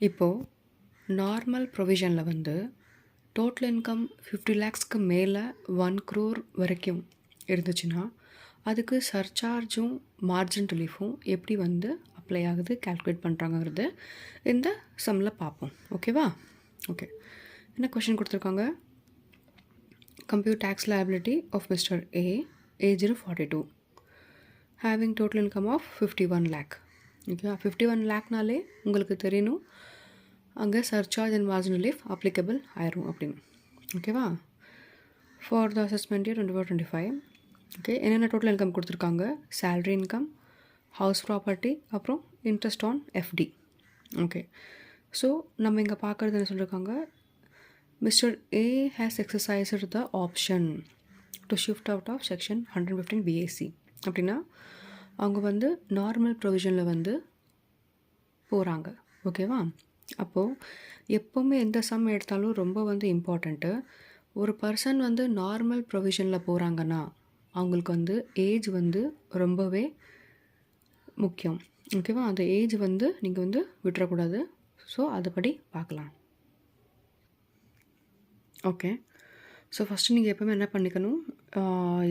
இப்போது நார்மல் ப்ரொவிஷனில் வந்து total income fifty லேக்ஸ்க்கு மேலே ஒன் க்ரோர் வரைக்கும் இருந்துச்சுன்னா அதுக்கு சர்சார்ஜும் மார்ஜின் ரிலீஃபும் எப்படி வந்து அப்ளை ஆகுது கால்குலேட் பண்ணுறாங்கிறது இந்த சம்மில் பார்ப்போம். ஓகேவா ஓகே என்ன கொஷின் கொடுத்துருக்காங்க? Compute tax liability of mister A age forty two having total income of fifty one lakh ஓகேவா? ஃபிஃப்டி ஒன் லேக்னாலே உங்களுக்கு தெரியணும் அங்கே surcharge and margin relief applicable ஆயிரும் அப்படின்னு. ஓகேவா? For the assessment year twenty four twenty five okay என்னென்ன total income கொடுத்துருக்காங்க? சேல்ரி இன்கம் ஹவுஸ் ப்ராப்பர்ட்டி அப்புறம் interest on FD okay so நம்ம இங்கே பார்க்குறது என்ன சொல்லியிருக்காங்க mister A has exercised the option to shift out of section hundred fifteen BSC அப்படின்னா அவங்க வந்து நார்மல் ப்ரொவிஷனில் வந்து போகிறாங்க ஓகேவா அப்போது எப்போவுமே எந்த சம் எடுத்தாலும் ரொம்ப வந்து இம்பார்ட்டண்ட்டு ஒரு பர்சன் வந்து நார்மல் ப்ரொவிஷனில் போகிறாங்கன்னா அவங்களுக்கு வந்து ஏஜ் வந்து ரொம்பவே முக்கியம். ஓகேவா அந்த ஏஜ் வந்து நீங்கள் வந்து விட்டுறக்கூடாது. ஸோ அதுபடி பார்க்கலாம். ஓகே ஸோ ஃபஸ்ட்டு நீங்கள் எப்போவுமே என்ன பண்ணிக்கணும்?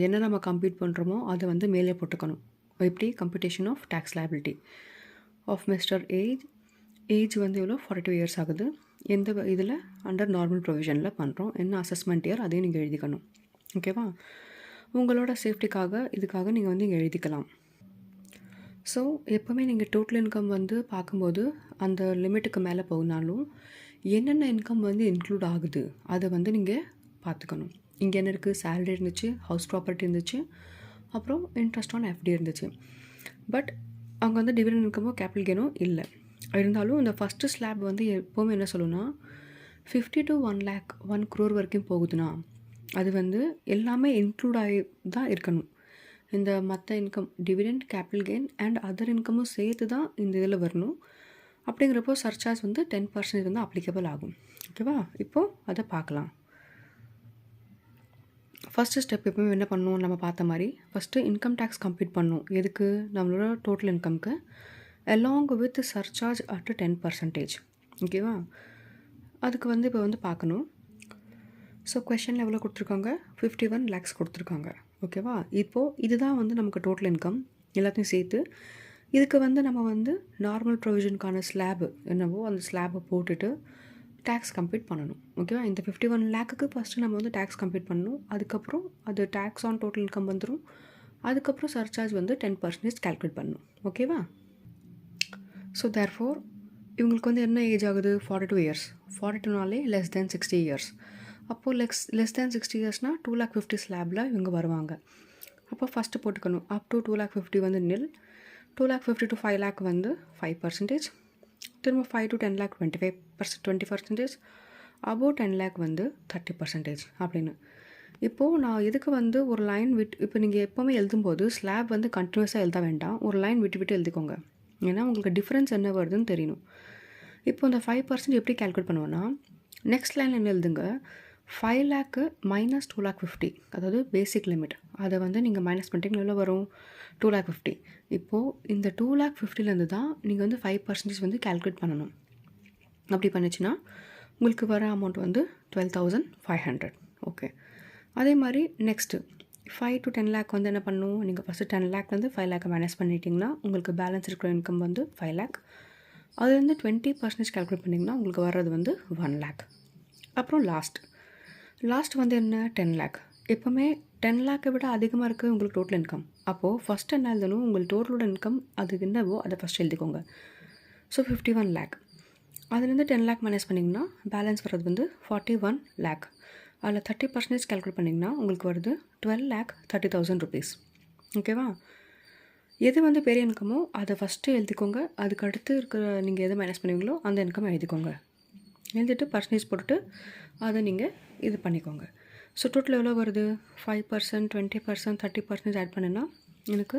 என்ன நம்ம கம்ப்ளீட் பண்ணுறோமோ அதை வந்து மேலே போட்டுக்கணும். எப்படி? Computation of tax liability. Of mister age age வந்து எவ்வளோ ஃபார்ட்டி டூ இயர்ஸ் ஆகுது. எந்த இதில்? அண்டர் நார்மல் ப்ரொவிஷனில் பண்ணுறோம் என்ன அசஸ்மெண்ட் இயர் அதையும் நீங்கள் எழுதிக்கணும். ஓகேவா உங்களோட சேஃப்டிக்காக இதுக்காக நீங்கள் வந்து இங்கே எழுதிக்கலாம். ஸோ எப்போவுமே நீங்கள் டோட்டல் இன்கம் வந்து பார்க்கும்போது அந்த லிமிட்டுக்கு மேலே போகுனாலும் என்னென்ன இன்கம் வந்து இன்க்ளூட் ஆகுது? அதை வந்து நீங்கள் பார்த்துக்கணும். இங்கே என்ன இருக்குது சேலரி இருந்துச்சு ஹவுஸ் ப்ராப்பர்ட்டி இருந்துச்சு அப்புறம் இன்ட்ரெஸ்ட் ஆன் எஃப்டி இருந்துச்சு. பட் அவங்க வந்து டிவிடன் இன்கமோ கேபிட்டல் கெயினோ இல்லை. இருந்தாலும் இந்த ஃபஸ்ட்டு ஸ்லாப் வந்து எப்போவுமே என்ன சொல்லுன்னா fifty to one lakh one crore வரைக்கும் போகுதுன்னா அது வந்து எல்லாமே இன்க்ளூட் ஆகி தான் இருக்கணும். இந்த மற்ற income dividend capital gain and other இன்கமும் சேர்த்து தான் இந்த இதில் வரணும். அப்படிங்கிறப்போ சர்ச்சார்ஜ் வந்து டென் பர்சன்டேஜ் வந்து அப்ளிகபிள் ஆகும். ஓகேவா இப்போது அதை பார்க்கலாம். ஃபஸ்ட்டு ஸ்டெப் எப்பவுமே என்ன பண்ணணும் நம்ம பார்த்த மாதிரி ஃபஸ்ட்டு இன்கம் டேக்ஸ் கம்ப்ளீட் பண்ணணும் எதுக்கு? நம்மளோட total இன்கம்க்கு along with surcharge at ten percentage ஓகேவா அதுக்கு வந்து இப்போ வந்து பார்க்கணும். ஸோ கொஷனில் எவ்வளோ கொடுத்துருக்காங்க? ஃபிஃப்டி ஒன் லேக்ஸ் கொடுத்துருக்காங்க ஓகேவா இப்போது இதுதான் வந்து நமக்கு டோட்டல் இன்கம் எல்லாத்தையும் சேர்த்து இதுக்கு வந்து நம்ம வந்து நார்மல் ப்ரொவிஷனுக்கான ஸ்லாப் என்னவோ அந்த ஸ்லாபை போட்டுட்டு டேக்ஸ் கம்ப்ளீட் பண்ணணும் ஓகேவா இந்த ஃபிஃப்டி ஒன் லேக்குக்கு ஃபஸ்ட்டு நம்ம வந்து டேக்ஸ் கம்ப்ளீட் பண்ணணும். அதுக்கப்புறம் அது டேக்ஸ் ஆன் டோட்டல் இன்கம் வந்துடும் அதுக்கப்புறம் சர்சார்ஜ் வந்து டென் பர்சன்டேஜ் கால்குலேட் பண்ணணும் ஓகேவா ஸோ தேர் ஃபோர் இவங்களுக்கு வந்து என்ன ஏஜ் ஆகுது? ஃபார்ட்டி டூ இயர்ஸ் ஃபார்ட்டி டூனாலே லெஸ் தேன் சிக்ஸ்டி இயர்ஸ் அப்போது லெஸ் லெஸ் தேன் சிக்ஸ்டி இயர்ஸ்னால் டூ லேக் ஃபிஃப்டி ஸ்லாபில் இவங்க வருவாங்க. அப்போ ஃபஸ்ட்டு போட்டுக்கணும். Up to two lakh fifty வந்து nil. Two lakh fifty to five lakh வந்து ஃபைவ் பர்சன்டேஜ் திரும்ப five to ten lakh twenty five percent twenty percentage above ten lakh வந்து தேர்ட்டி பர்சன்டேஜ் அப்படின்னு. இப்போது நான் எதுக்கு வந்து ஒரு லைன் விட் இப்போ நீங்கள் எப்போவுமே எழுதும்போது ஸ்லாப் வந்து கண்டினியூஸாக எழுத வேண்டாம். ஒரு லைன் விட்டு விட்டு எழுதிக்கோங்க. ஏன்னா உங்களுக்கு டிஃப்ரென்ஸ் என்ன வருதுன்னு தெரியணும். இப்போ இந்த ஃபைவ் பர்சன்ட் எப்படி கால்குலேட் பண்ணுவோன்னா நெக்ஸ்ட் லைனில் என்ன எழுதுங்க? ஃபைவ் லேக்கு மைனஸ் டூ லேக் ஃபிஃப்டி அதாவது பேசிக் லிமிட் அதை வந்து நீங்கள் மைனஸ் பண்ணிட்டீங்கன்னா எவ்வளோ வரும்? டூ லேக் ஃபிஃப்டி இப்போது இந்த டூ லேக் ஃபிஃப்டிலேருந்து தான் நீங்கள் வந்து ஃபைவ் பர்சன்டேஜ் வந்து கால்குலேட் பண்ணணும். அப்படி பண்ணுச்சுன்னா உங்களுக்கு வர அமௌண்ட் வந்து twelve thousand five hundred okay அதே மாதிரி next five to ten lakh வந்து என்ன பண்ணணும்? நீங்கள் ஃபஸ்ட்டு டென் லேக்லேருந்து ஃபைவ் லேக்கை மைனஸ் பண்ணிட்டீங்கன்னா உங்களுக்கு பேலன்ஸ் இருக்கிற இன்கம் வந்து ஃபைவ் லேக் அதுலேருந்து டுவெண்ட்டி பர்சன்டேஜ் கால்குலேட் பண்ணிங்கன்னா உங்களுக்கு வர்றது வந்து ஒன் லேக் அப்புறம் லாஸ்ட் லாஸ்ட் வந்து என்ன? டென் லேக் எப்போவுமே டென் லேக்கை விட அதிகமாக இருக்குது உங்களுக்கு டோட்டல் இன்கம் அப்போது ஃபஸ்ட் என்ன எழுதணும்? உங்கள் டோட்டலோட இன்கம் அது என்னவோ அதை ஃபஸ்ட் எழுதிக்கோங்க. ஸோ ஃபிஃப்டி ஒன் லேக் அதுலேருந்து டென் லேக் மைனஸ் பண்ணிங்கன்னா பேலன்ஸ் வர்றது வந்து ஃபார்ட்டி ஒன் லேக் அதில் தேர்ட்டி பர்சன்டேஜ் கால்குலேட் பண்ணிங்கன்னா உங்களுக்கு வருது twelve lakh thirty thousand rupees ஓகேவா எது வந்து பெரிய இன்கமோ அதை ஃபஸ்ட்டு எழுதிக்கோங்க. அதுக்கு அடுத்து இருக்கிற நீங்கள் எது மைனஸ் பண்ணுவீங்களோ அந்த இன்கம் எழுதிக்கோங்க. எழுதிட்டு பர்சன்டேஜ் போட்டுட்டு அதை நீங்கள் இது பண்ணிக்கோங்க. ஸோ டோட்டல் எவ்வளோ வருது? Five percent twenty percent thirty percentage add பண்ணினா எனக்கு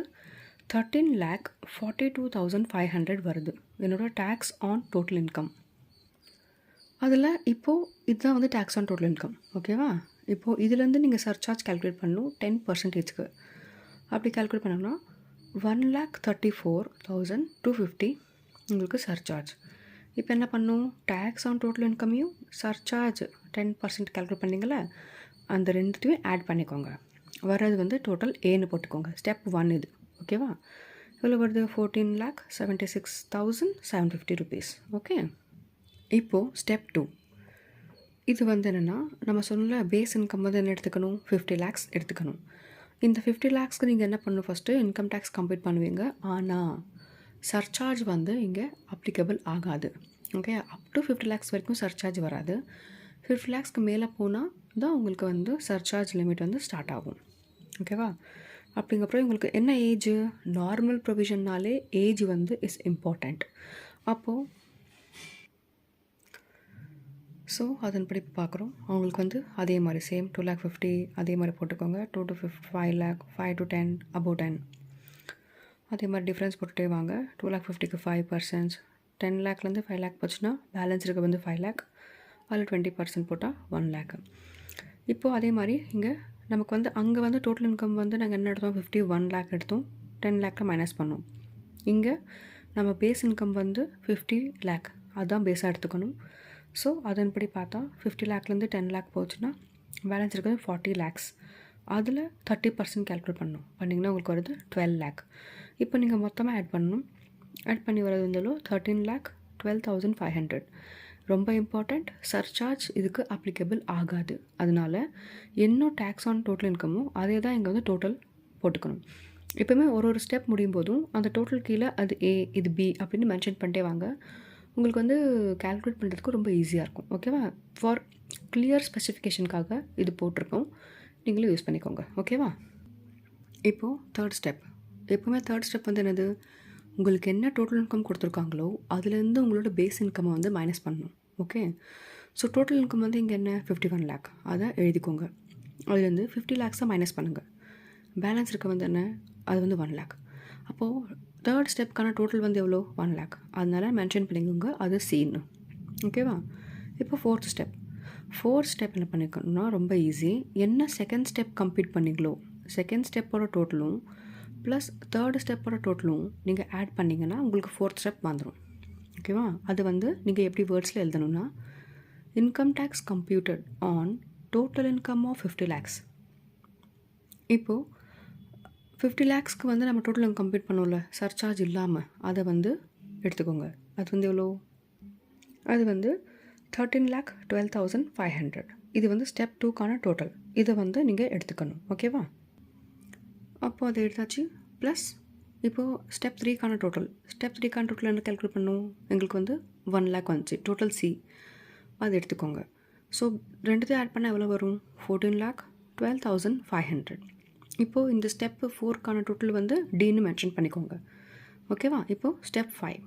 thirteen lakh forty two thousand five hundred வருது. என்னோடய டேக்ஸ் ஆன் டோட்டல் இன்கம் அதில் இப்போது இதுதான் வந்து டேக்ஸ் ஆன் டோட்டல் இன்கம் ஓகேவா இப்போது இதுலேருந்து நீங்கள் சர்சார்ஜ் கால்குலேட் பண்ணணும் டென் பர்சன்டேஜ்க்கு அப்படி கால்குலேட் பண்ணோம்னா one lakh thirty four thousand two fifty உங்களுக்கு சர்சார்ஜ் இப்போ என்ன பண்ணும்? டேக்ஸ் ஆன் டோட்டல் இன்கம்மையும் சர்சார்ஜ் டென் பர்சன்ட் கேல்குலேட் பண்ணிங்களா அந்த ரெண்டுத்தையும் ஆட் பண்ணிக்கோங்க. வர்றது வந்து டோட்டல் ஏன்னு போட்டுக்கோங்க. ஸ்டெப் ஒன் இது. ஓகேவா இவ்வளோ வருது fourteen lakh seventy six thousand seven fifty rupees okay இப்போது ஸ்டெப் டூ இது வந்து என்னென்னா நம்ம சொன்ன பேஸ் இன்கம் வந்து என்ன எடுத்துக்கணும்? ஃபிஃப்டி லேக்ஸ் எடுத்துக்கணும். இந்த ஃபிஃப்டி லேக்ஸ்க்கு நீங்கள் என்ன பண்ணணும் ஃபஸ்ட்டு இன்கம் டேக்ஸ் கம்ப்ளீட் பண்ணுவீங்க. ஆனால் சர்சார்ஜ் வந்து இங்கே அப்ளிகபிள் ஆகாது. Okay up to fifty lakhs வரைக்கும் சர்சார்ஜ் வராது. ஃபிஃப்டி லேக்ஸ்க்கு மேலே போனால் தான் உங்களுக்கு வந்து சர்சார்ஜ் லிமிட் வந்து ஸ்டார்ட் ஆகும். ஓகேவா அப்படிங்கப்புறம் உங்களுக்கு என்ன ஏஜ் நார்மல் ப்ரொவிஷன்னாலே ஏஜ் வந்து இஸ் இம்பார்ட்டண்ட் அப்போது ஸோ அதன்படி பார்க்குறோம். அவங்களுக்கு வந்து அதே மாதிரி சேம் டூ லேக் ஃபிஃப்டி அதே மாதிரி போட்டுக்கோங்க. Two to fifty five lakh five to ten above ten அதே மாதிரி டிஃப்ரென்ஸ் போட்டுகிட்டே வாங்க. டூ லேக் ஃபிஃப்டிக்கு ஃபைவ் பர்சன்ட்ஸ் டென் லேக்லேருந்து ஃபைவ் லேக் போச்சுன்னா பேலன்ஸ் இருக்க வந்து ஃபைவ் லேக் அதில் டுவெண்ட்டி பர்சன்ட் போட்டால் ஒன் லேக்கு இப்போது அதே மாதிரி இங்கே நமக்கு வந்து அங்கே வந்து டோட்டல் இன்கம் வந்து நாங்கள் என்ன எடுத்தோம்? ஃபிஃப்டி ஒன் லேக் எடுத்தோம். டென் லேக்கில் மைனஸ் பண்ணோம். இங்கே நம்ம பேஸ் இன்கம் வந்து ஃபிஃப்டி லேக் அதுதான் பேஸாக எடுத்துக்கணும். ஸோ அதன்படி பார்த்தா ஃபிஃப்டி லேக்லேருந்து டென் லேக் போச்சுன்னா பேலன்ஸ் இருக்கிறது ஃபார்ட்டி லேக்ஸ் அதில் தேர்ட்டி பர்சன்ட் கேல்குலேட் பண்ணணும் பண்ணிங்கன்னா உங்களுக்கு வருது டுவெல் லேக் இப்போ நீங்கள் மொத்தமாக ஆட் பண்ணணும். ஆட் பண்ணி வரது வந்து thirteen lakh twelve thousand five hundred ரொம்ப இம்பார்ட்டண்ட் சர்சார்ஜ் இதுக்கு அப்ளிகபிள் ஆகாது. அதனால என்ன டேக்ஸ் ஆன் டோட்டல் இன்கமோ அதே தான் இங்கே வந்து டோட்டல் போட்டுக்கணும். எப்போயுமே ஒரு ஒரு ஸ்டெப் முடியும் போதும் அந்த டோட்டல் கீழே அது ஏ இது பி அப்படின்னு மென்ஷன் பண்ணிட்டே வாங்க. உங்களுக்கு வந்து கால்குலேட் பண்ணுறதுக்கு ரொம்ப ஈஸியாக இருக்கும். ஓகேவா ஃபார் கிளியர் ஸ்பெசிஃபிகேஷனுக்காக இது போட்டிருக்கோம். நீங்களும் யூஸ் பண்ணிக்கோங்க. ஓகேவா இப்போது தேர்ட் ஸ்டெப் எப்போவுமே தேர்ட் ஸ்டெப் வந்து என்னது? உங்களுக்கு என்ன டோட்டல் இன்கம் கொடுத்துருக்காங்களோ அதுலேருந்து உங்களோட பேஸ் இன்கம்மை வந்து மைனஸ் பண்ணணும். ஓகே ஸோ டோட்டல் இன்கம் வந்து இங்கே என்ன? ஃபிஃப்டி ஒன் லேக் அதை எழுதிக்கோங்க. அதுலேருந்து ஃபிஃப்டி லேக்ஸாக மைனஸ் பண்ணுங்கள் பேலன்ஸ் இருக்க வந்து என்ன? அது வந்து ஒன் லேக் அப்போது தேர்ட் ஸ்டெப்க்கான டோட்டல் வந்து எவ்வளோ? ஒன் லேக் அதனால் மென்ஷன் பண்ணிக்கோங்க. அது சீன்னு ஓகேவா இப்போ ஃபோர்த் ஸ்டெப் ஃபோர்த் ஸ்டெப் என்ன பண்ணிக்கணும்னா ரொம்ப ஈஸி என்ன செகண்ட் ஸ்டெப் கம்ப்ளீட் பண்ணிங்களோ செகண்ட் ஸ்டெப்போட டோட்டலும் ப்ளஸ் தேர்டு ஸ்டெப்போட டோட்டலும் நீங்கள் ஆட் பண்ணிங்கன்னா உங்களுக்கு ஃபோர்த் ஸ்டெப் வந்துடும் ஓகேவா அது வந்து நீங்கள் எப்படி வேர்ட்ஸில் எழுதணும்னா income tax computed on total income of fifty lakhs இப்போது ஃபிஃப்டி லேக்ஸ்க்கு வந்து நம்ம டோட்டல் இன்கம் கம்ப்ளீட் பண்ணுவோம்ல சர்ச்சார்ஜ் இல்லாமல் அதை வந்து எடுத்துக்கோங்க. அது வந்து எவ்வளோ அது வந்து thirteen lakh twelve thousand five hundred இது வந்து ஸ்டெப் டூக்கான டோட்டல் இதை வந்து நீங்கள் எடுத்துக்கணும். ஓகேவா அப்போது அதை எடுத்தாச்சு. ப்ளஸ் இப்போது ஸ்டெப் த்ரீக்கான டோட்டல் ஸ்டெப் த்ரீக்கான டோட்டல் என்ன கேல்குலேட் பண்ணும்? எங்களுக்கு வந்து ஒன் லேக் வந்துச்சு. டோட்டல் சி அது எடுத்துக்கோங்க. ஸோ ரெண்டுத்தையும் ஆட் பண்ணால் எவ்வளோ வரும்? Fourteen lakh twelve thousand five hundred இப்போது இந்த ஸ்டெப்பு ஃபோர்க்கான டோட்டல் வந்து டின்னு மென்ஷன் பண்ணிக்கோங்க. ஓகேவா இப்போது ஸ்டெப் ஃபைவ்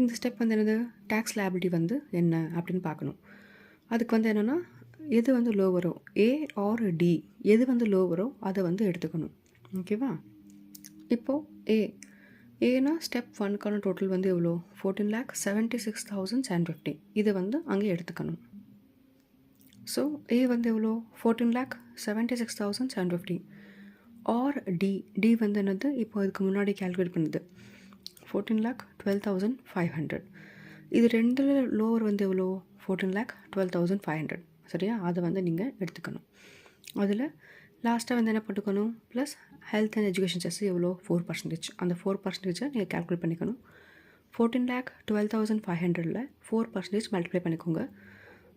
இந்த ஸ்டெப் வந்து என்னது? டேக்ஸ் லேபிலிட்டி வந்து என்ன அப்படின்னு பார்க்கணும். அதுக்கு வந்து என்னென்னா எது வந்து லோவரோ ஏ ஆர் டி எது வந்து லோவரோ அதை வந்து எடுத்துக்கணும். ஓகேவா இப்போது ஏ ஏன்னா ஸ்டெப் ஒன்க்கான டோட்டல் வந்து எவ்வளோ? Fourteen lakh seventy six thousand seven fifty இதை வந்து அங்கே எடுத்துக்கணும். ஸோ ஏ வந்து எவ்வளோ? Fourteen lakh seventy six thousand seven fifty or D D வந்து என்னது? இப்போ இதுக்கு முன்னாடி கேல்குலேட் பண்ணுது. Fourteen lakh twelve thousand five hundred இது ரெண்டில் லோவர் வந்து எவ்வளோ? Fourteen lakh twelve thousand five hundred சரியா? அதை வந்து நீங்கள் எடுத்துக்கணும். அதில் லாஸ்ட்டாக வந்து என்ன பண்ணிக்கணும் plus health and education cess எவ்வளோ? ஃபோர் பர்சன்டேஜ் அந்த ஃபோர் பர்சன்டேஜை நீங்கள் கேல்குலேட் பண்ணிக்கணும். Fourteen lakh twelve thousand five ஹண்ட்ரடில் ஃபோர் பர்சன்டேஜ் மல்டிப்ளை பண்ணிக்கோங்க.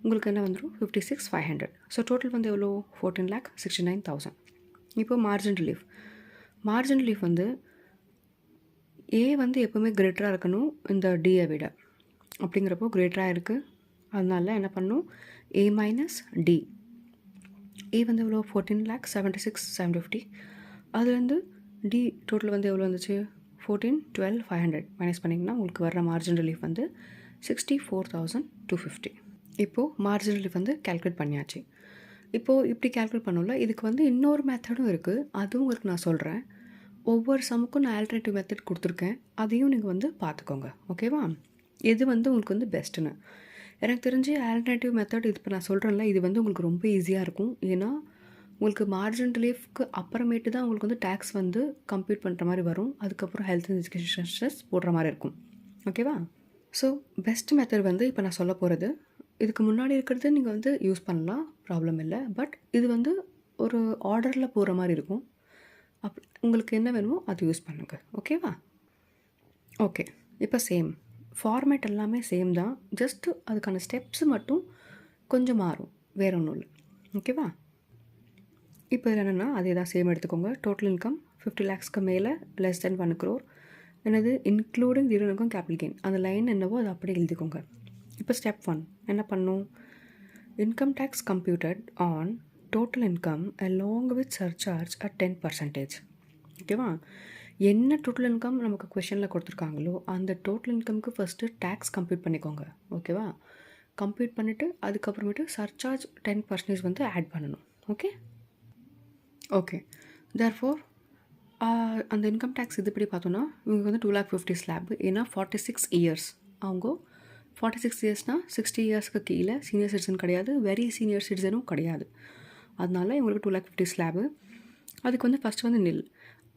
உங்களுக்கு என்ன வந்துடும் fifty six five hundred so total வந்து எவ்வளோ? Fourteen lakh sixty nine thousand இப்போ மார்ஜின் ரிலீஃப் மார்ஜின் ரிலீஃப் வந்து ஏ வந்து எப்போவுமே கிரேட்டராக இருக்கணும் இந்த டிஏ விட. அப்படிங்கிறப்போ கிரேட்டராக இருக்குது அதனால என்ன பண்ணும்? ஏ மைனஸ் டி ஏ வந்து எவ்வளோ fourteen lakh seventy six seven fifty அதுலேருந்து டி டோட்டல் வந்து எவ்வளோ வந்துச்சு? Fourteen twelve five hundred minus பண்ணிங்கன்னா உங்களுக்கு வர்ற மார்ஜின் ரிலீஃப் வந்து sixty four thousand two fifty இப்போது மார்ஜின் ரிலீஃப் வந்து கேல்குலேட் பண்ணியாச்சு. இப்போது இப்படி கேல்குலேட் பண்ணல இதுக்கு வந்து இன்னொரு மெத்தடும் இருக்குது அதுவும் உங்களுக்கு நான் சொல்கிறேன் ஒவ்வொரு சமுக்கும் நான் ஆல்டர்னேட்டிவ் மெத்தட் கொடுத்துருக்கேன். அதையும் நீங்கள் வந்து பார்த்துக்கோங்க. ஓகேவா எது வந்து உங்களுக்கு வந்து பெஸ்ட்டுன்னு எனக்கு தெரிஞ்சு ஆல்டர்னேட்டிவ் மெத்தட் இது இப்போ நான் சொல்கிறேன்ல இது வந்து உங்களுக்கு ரொம்ப ஈஸியாக இருக்கும். ஏன்னா உங்களுக்கு மார்ஜின் ரிலீஃப்க்கு அப்புறமேட்டு தான் உங்களுக்கு வந்து டேக்ஸ் வந்து கம்ப்ளீட் பண்ணுற மாதிரி வரும். அதுக்கப்புறம் ஹெல்த் அண்ட் எஜுகேஷன் ஸ்ட்ரெஸ் போடுற மாதிரி இருக்கும். ஓகேவா ஸோ பெஸ்ட் மெத்தட் வந்து இப்போ நான் சொல்ல போகிறது இதுக்கு முன்னாடி இருக்கிறது நீங்கள் வந்து யூஸ் பண்ணலாம் ப்ராப்ளம் இல்லை. பட் இது வந்து ஒரு ஆர்டரில் போகிற மாதிரி இருக்கும். அப் உங்களுக்கு என்ன வேணுமோ அது யூஸ் பண்ணுங்க. ஓகேவா ஓகே இப்போ சேம் ஃபார்மேட் எல்லாமே சேம் தான். ஜஸ்ட்டு அதுக்கான ஸ்டெப்ஸ் மட்டும் கொஞ்சம் மாறும். வேற ஒன்றும் இல்லை. ஓகேவா இப்போ இதில் என்னென்னா அதே தான் சேம் எடுத்துக்கோங்க. டோட்டல் இன்கம் ஃபிஃப்டி லேக்ஸ்க்கு மேலே லெஸ் தென் ஒன் க்ரோர் என்னது? Including zero income capital gain அந்த லைன் என்னவோ அதை அப்படியே எழுதிக்கோங்க. இப்போ ஸ்டெப் ஒன் என்ன பண்ணும்? Income tax computed on total income along with surcharge at ten percentage ஓகேவா என்ன டோட்டல் இன்கம் நமக்கு கொஷனில் கொடுத்துருக்காங்களோ அந்த டோட்டல் இன்கம்க்கு ஃபஸ்ட்டு டேக்ஸ் கம்ப்ளீட் பண்ணிக்கோங்க. ஓகேவா கம்ப்ளீட் பண்ணிவிட்டு அதுக்கப்புறமேட்டு சர்சார்ஜ் டென் பர்சன்டேஜ் வந்து ஆட் பண்ணணும். ஓகே ஓகே தேர் ஃபோர் அந்த இன்கம் டேக்ஸ் இதுபடி பார்த்தோன்னா இவங்க வந்து டூ லேக் ஃபிஃப்டி ஸ்லாப் ஏன்னா ஃபார்ட்டி சிக்ஸ் இயர்ஸ் அவங்க ஃபார்ட்டி சிக்ஸ் இயர்ஸ்னால் சிக்ஸ்டி இயர்ஸ்க்கு கீழே சீனியர் சிட்டிசன் கிடையாது வெரி சீனியர் சிட்டிசனும் கிடையாது. அதனால இவங்களுக்கு டூ லேக் ஃபிஃப்டி ஸ்லாபு அதுக்கு வந்து ஃபஸ்ட்டு வந்து நில்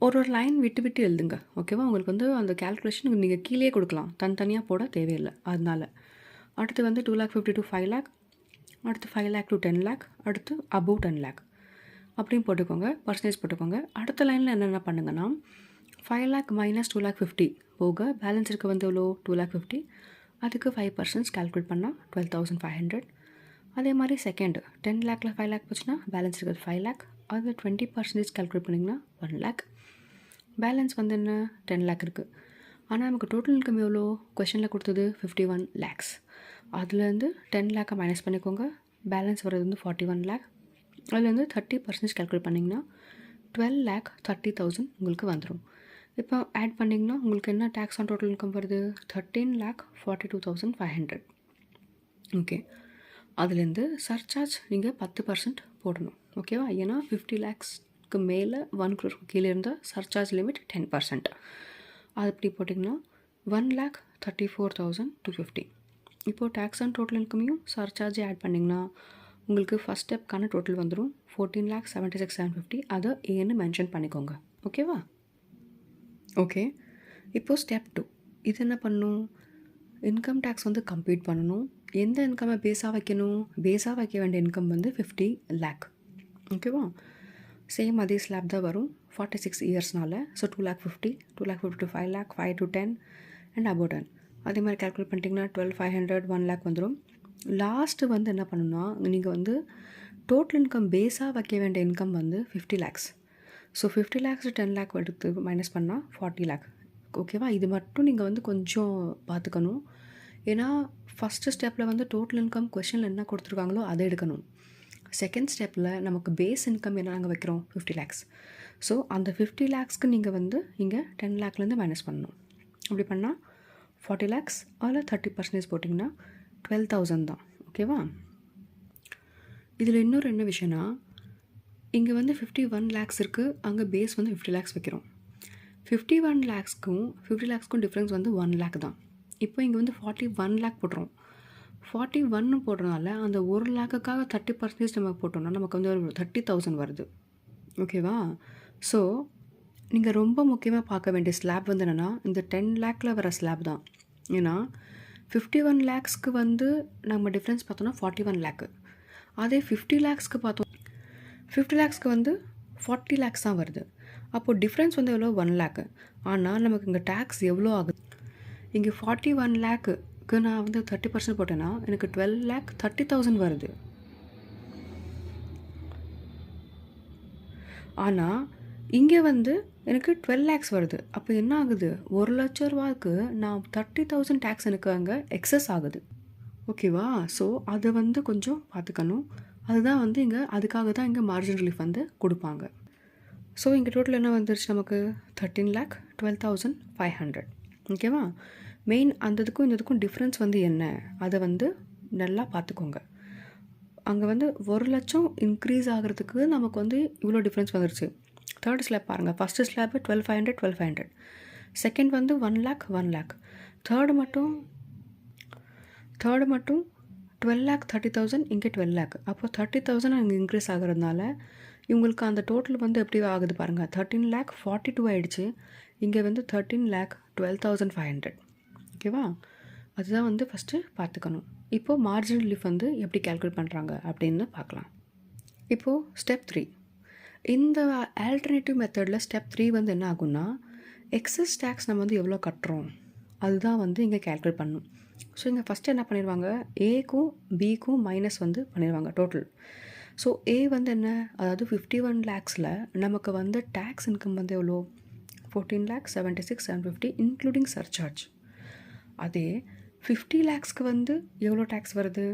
ஒரு ஒரு லைன் விட்டு விட்டு எழுதுங்க ஓகேவா உங்களுக்கு வந்து அந்த கேல்குலேஷன் நீங்கள் கீழே கொடுக்கலாம். தனித்தனியாக போட தேவையில்லை அதனால. அடுத்து வந்து two lakh fifty to five lakh அடுத்து five lakh to ten lakh அடுத்து அபவ் டென் லேக் அப்படின்னு போட்டுக்கோங்க பர்சன்டேஜ் போட்டுக்கோங்க. அடுத்த லைனில் என்னென்ன பண்ணுங்கன்னா five lakh minus two lakh fifty போக பேலன்ஸ் இருக்க வந்து எவ்வளோ? டூ லேக் ஃபிஃப்டி அதுக்கு ஃபைவ் பர்சன்ட் கால்குலேட் பண்ணால் டுவெல் தௌசண்ட் ஃபைவ் ஹண்ட்ரட் அதே மாதிரி செகண்ட் டென் லேக்கில் ஃபைவ் லேக் போச்சுன்னா பேலன்ஸ் இருக்கிறது ஃபைவ் லேக் அது டுவெண்ட்டி பர்சன்டேஜ் கால்குலேட் பண்ணிங்கன்னா ஒன் லேக் பேலன்ஸ் வந்து என்ன? டென் லேக் இருக்குது ஆனால் நமக்கு டோட்டல் இன்கம் எவ்வளோ? கொஷனில் கொடுத்தது ஃபிஃப்டி ஒன் லேக்ஸ் அதுலேருந்து டென் லேக்கை மைனஸ் பண்ணிக்கோங்க. பேலன்ஸ் வர்றது வந்து ஃபார்ட்டி ஒன் லேக் அதுலேருந்து தேர்ட்டி பர்சன்டேஜ் கால்குலேட் பண்ணிங்கன்னா டுவெல் லேக் தேர்ட்டி தௌசண்ட் உங்களுக்கு வந்துடும் இப்போ ஆட் பண்ணிங்கன்னா உங்களுக்கு என்ன டேக்ஸ் ஆன் டோட்டல் இன்கம் வருது? Thirteen lakh forty two thousand five hundred okay அதுலேருந்து சர்சார்ஜ் நீங்கள் பத்து பர்சன்ட் போடணும். ஓகேவா ஏன்னா ஃபிஃப்டி லேக்ஸ் லேக்ஸ்க்கு மேலே ஒன் க்ரோருக்கு கீழே இருந்தால் சர்சார்ஜ் லிமிட் டென் பர்சன்ட் அது எப்படி போட்டிங்கன்னா one lakh thirty four thousand two fifty இப்போது டேக்ஸ் அண்ட் டோட்டல் இன்கமையும் சர்சார்ஜே ஆட் பண்ணிங்கன்னா உங்களுக்கு ஃபஸ்ட் ஸ்டெப்க்கான டோட்டல் வந்துடும் fourteen lakh seventy six seven fifty அதை ஏன்னு மென்ஷன் பண்ணிக்கோங்க. ஓகேவா ஓகே இப்போது ஸ்டெப் டூ இது என்ன பண்ணும்? இன்கம் டேக்ஸ் வந்து கம்ப்ளீட் பண்ணணும். எந்த இன்கம்மை பேஸாக வைக்கணும்? பேஸாக வைக்க வேண்டிய இன்கம் வந்து ஃபிஃப்டி லேக் ஓகேவா சேம் அதே ஸ்லாப் தான் வரும். Forty six இயர்ஸ்னால so two lakh fifty two lakh fifty five lakh five to ten and above ten அதே மாதிரி calculate பண்ணிட்டிங்கன்னா twelve five hundred one lakh வந்துடும் லாஸ்ட்டு வந்து என்ன பண்ணணும்னா நீங்கள் வந்து டோட்டல் இன்கம் பேஸாக வைக்க வேண்டிய இன்கம் வந்து fifty lakhs so fifty lakhs ten lakh எடுத்து மைனஸ் பண்ணால் ஃபார்ட்டி லேக் ஓகேவா இது மட்டும் நீங்கள் வந்து கொஞ்சம் பார்த்துக்கணும் ஏன்னா ஃபஸ்ட்டு ஸ்டெப்பில் வந்து டோட்டல் இன்கம் கொஷனில் என்ன கொடுத்துருக்காங்களோ அதை எடுக்கணும். செகண்ட் ஸ்டெப்பில் நமக்கு பேஸ் இன்கம் என்ன நாங்கள் வைக்கிறோம்? ஃபிஃப்டி லேக்ஸ் ஸோ அந்த ஃபிஃப்டி லேக்ஸ்க்கு நீங்கள் வந்து இங்கே டென் லேக்லேருந்து மைனஸ் பண்ணணும். அப்படி பண்ணால் ஃபார்ட்டி லேக்ஸ் அதில் தேர்ட்டி பர்சன்டேஜ் போட்டிங்கன்னா டுவெல் தௌசண்ட் தான். ஓகேவா இதில் இன்னொரு என்ன விஷயம்னா இங்கே வந்து ஃபிஃப்டி ஒன் லேக்ஸ் இருக்குது அங்கே பேஸ் வந்து ஃபிஃப்டி லேக்ஸ் வைக்கிறோம். ஃபிஃப்டி ஒன் லேக்ஸ்க்கும் ஃபிஃப்டி லேக்ஸ்க்கும் டிஃப்ரென்ஸ் வந்து ஒன் லேக் தான். இப்போ இங்கே வந்து ஃபார்ட்டி ஒன் லேக் போட்டுரும் ஃபார்ட்டி ஒன்னு போடுறதுனால அந்த ஒரு லேக்குக்காக தேர்ட்டி பர்சன்டேஜ் நம்ம போட்டோம்னா நமக்கு வந்து ஒரு தேர்ட்டி தௌசண்ட் வருது. ஓகேவா ஸோ நீங்கள் ரொம்ப முக்கியமாக பார்க்க வேண்டிய ஸ்லாப் வந்து என்னென்னா இந்த டென் லேக்கில் வர ஸ்லாப் தான். ஏன்னா ஃபிஃப்டி ஒன் லேக்ஸ்க்கு வந்து நம்ம டிஃப்ரென்ஸ் பார்த்தோன்னா ஃபார்ட்டி ஒன் லேக்கு அதே ஃபிஃப்டி லேக்ஸ்க்கு பார்த்தோம் ஃபிஃப்டி லேக்ஸ்க்கு வந்து ஃபார்ட்டி லேக்ஸ் தான் வருது. அப்போது டிஃப்ரென்ஸ் வந்து எவ்வளோ ஒன் லேக்கு ஆனால் நமக்கு இங்கே டேக்ஸ் எவ்வளோ ஆகுது? இங்கே ஃபார்ட்டி ஒன் லேக்கு அதுக்கு நான் வந்து தேர்ட்டி பர்சன்ட் போட்டேன்னா எனக்கு டுவெல் லேக் தேர்ட்டி தௌசண்ட் வருது. ஆனால் இங்கே வந்து எனக்கு டுவெல் லேக்ஸ் வருது. அப்போ என்ன ஆகுது? ஒரு லட்ச ரூபாய்க்கு நான் தேர்ட்டி தௌசண்ட் டேக்ஸ் எனக்கு அங்கே எக்ஸஸ் ஆகுது. ஓகேவா ஸோ அதை வந்து கொஞ்சம் பார்த்துக்கணும். அதுதான் வந்து இங்கே அதுக்காக தான் இங்கே மார்ஜின் ரிலீஃப் வந்து கொடுப்பாங்க. ஸோ இங்கே டோட்டல் என்ன வந்துருச்சு நமக்கு? Thirteen lakh twelve thousand five hundred ஓகேவா மெயின் அந்த இதுக்கும் இந்த இதுக்கும் டிஃப்ரென்ஸ் வந்து என்ன? அதை வந்து நல்லா பார்த்துக்கோங்க அங்கே வந்து ஒரு லட்சம் இன்க்ரீஸ் ஆகிறதுக்கு நமக்கு வந்து இவ்வளோ டிஃப்ரென்ஸ் வந்துருச்சு. தேர்ட் ஸ்லாப் பாருங்கள் first slab twelve five hundred twelve five hundred second வந்து one lakh one lakh third மட்டும் தேர்டு மட்டும் டுவெல் லேக் தேர்ட்டி தௌசண்ட் இங்கே டுவெல் லேக் அப்போ தேர்ட்டி தௌசண்ட் அங்கே இன்க்ரீஸ் ஆகிறதுனால இவங்களுக்கு அந்த டோட்டல் வந்து எப்படி ஆகுது பாருங்கள் தேர்ட்டின் லேக் ஃபார்ட்டி டூ ஆகிடுச்சு இங்கே வந்து thirteen lakh twelve thousand five hundred ஓகேவா? அதுதான் வந்து ஃபஸ்ட்டு பார்த்துக்கணும். இப்போது மார்ஜினல் ரிலீஃப் வந்து எப்படி கால்குலேட் பண்ணுறாங்க அப்படின்னு பார்க்கலாம். இப்போது ஸ்டெப் த்ரீ இந்த ஆல்டர்னேட்டிவ் மெத்தடில் ஸ்டெப் த்ரீ வந்து என்ன ஆகும்னா எக்ஸஸ் டேக்ஸ் நம்ம வந்து எவ்வளோ கட்டுறோம்? அதுதான் வந்து இங்கே கால்குலேட் பண்ணணும் ஸோ இங்கே ஃபஸ்ட்டு என்ன பண்ணிடுவாங்க? ஏக்கும் பிக்கும் மைனஸ் வந்து பண்ணிடுவாங்க டோட்டல் ஸோ ஏ வந்து என்ன? அதாவது ஃபிஃப்டி ஒன் லேக்ஸில் நமக்கு வந்து டேக்ஸ் இன்கம் வந்து எவ்வளோ? Fourteen lakhs seventy six seven fifty including surcharge அதே ஃபிஃப்டி லேக்ஸ்க்கு வந்து எவ்வளோ டேக்ஸ் வருது?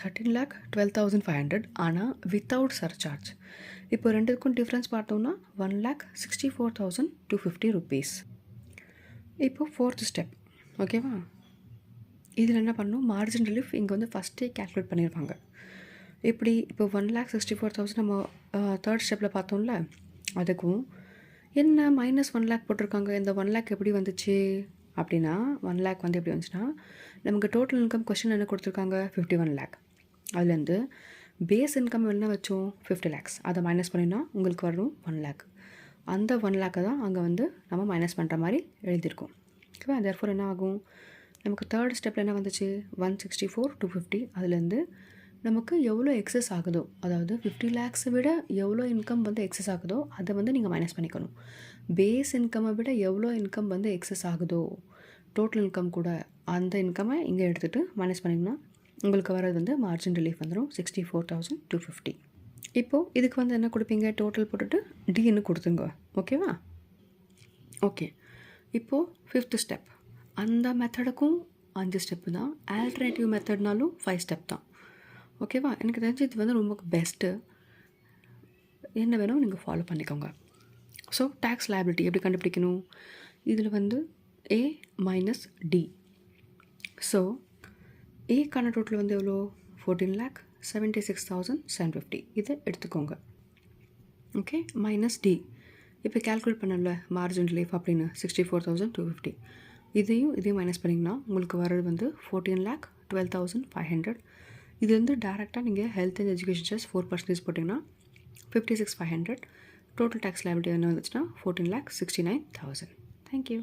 Thirteen lakh twelve thousand five hundred ஆனால் வித்தவுட் சர்சார்ஜ் இப்போ ரெண்டுக்கும் டிஃப்ரென்ஸ் பார்த்தோம்னா one lakh sixty four thousand two fifty rupees இப்போது ஃபோர்த் ஸ்டெப் ஓகேவா இதில் என்ன பண்ணணும்? மார்ஜின் ரிலீஃப் இங்கே வந்து ஃபஸ்ட்டே கேல்குலேட் பண்ணியிருப்பாங்க எப்படி? இப்போ one lakh sixty four thousand நம்ம தேர்ட் ஸ்டெப்பில் பார்த்தோம்ல அதுக்கும் என்ன மைனஸ் ஒன் லேக் போட்டிருக்காங்க? இந்த ஒன் லேக் எப்படி வந்துச்சு? அப்படின்னா ஒன் லேக் வந்து எப்படி வந்துச்சுன்னா நமக்கு டோட்டல் இன்கம் கொஷின் என்ன கொடுத்துருக்காங்க? ஃபிஃப்டி ஒன் லேக் அதுலேருந்து பேஸ் இன்கம் என்ன வச்சோம்? ஃபிஃப்டி லேக்ஸ் அதை மைனஸ் பண்ணினா உங்களுக்கு வரும் ஒன் லேக் அந்த ஒன் லேக்கை தான் அங்கே வந்து நம்ம மைனஸ் பண்ணுற மாதிரி எழுதியிருக்கோம். ஓகேவா தேர்ஃபோர் என்ன ஆகும்? நமக்கு தேர்ட் ஸ்டெப்பில் என்ன வந்துச்சு? One sixty four two fifty அதுலேருந்து நமக்கு எவ்வளோ எக்ஸஸ் ஆகுதோ அதாவது ஃபிஃப்டி லேக்ஸை விட எவ்வளோ இன்கம் வந்து எக்ஸஸ் ஆகுதோ அதை வந்து நீங்கள் மைனஸ் பண்ணிக்கணும். பேஸ் இன்கம்மை விட எவ்வளோ இன்கம் வந்து எக்ஸஸ் ஆகுதோ டோட்டல் இன்கம் கூட அந்த இன்கம்மை இங்கே எடுத்துகிட்டு மைனஸ் பண்ணிங்கன்னா உங்களுக்கு வர்றது வந்து மார்ஜின் ரிலீஃப் வந்துடும் sixty four thousand two fifty இப்போது இதுக்கு வந்து என்ன கொடுப்பீங்க? டோட்டல் போட்டுட்டு டின்னு கொடுத்துங்க ஓகேவா ஓகே இப்போது ஃபிஃப்த் ஸ்டெப் அந்த மெத்தடுக்கும் அஞ்சு ஸ்டெப்பு தான். ஆல்டர்னேட்டிவ் மெத்தட்னாலும் ஃபைவ் ஸ்டெப் தான். ஓகேவா? எனக்கு தெரிஞ்சு இது வந்து ரொம்ப பெஸ்ட்டு என்ன வேணும் நீங்கள் ஃபாலோ பண்ணிக்கோங்க. ஸோ டேக்ஸ் லைபிலிட்டி எப்படி கண்டுபிடிக்கணும்? இதில் வந்து ஏ மைனஸ் டி ஸோ ஏக்கான டோட்டல் வந்து எவ்வளோ? Fourteen lakh seventy six thousand seven fifty இதை எடுத்துக்கோங்க. ஓகே மைனஸ் டி இப்போ கேல்குலேட் பண்ணல மார்ஜின் ரிலீஃப் அப்படின்னு sixty four thousand two fifty இதையும் இதையும் மைனஸ் பண்ணிங்கன்னா உங்களுக்கு வர்றது வந்து fourteen lakh twelve thousand five hundred இது வந்து டேரெக்டாக நீங்கள் health and education charge four percentage போட்டிங்கன்னா fifty six five hundred total tax liability என்ன வந்துச்சுன்னா fourteen lakh sixty nine thousand thank you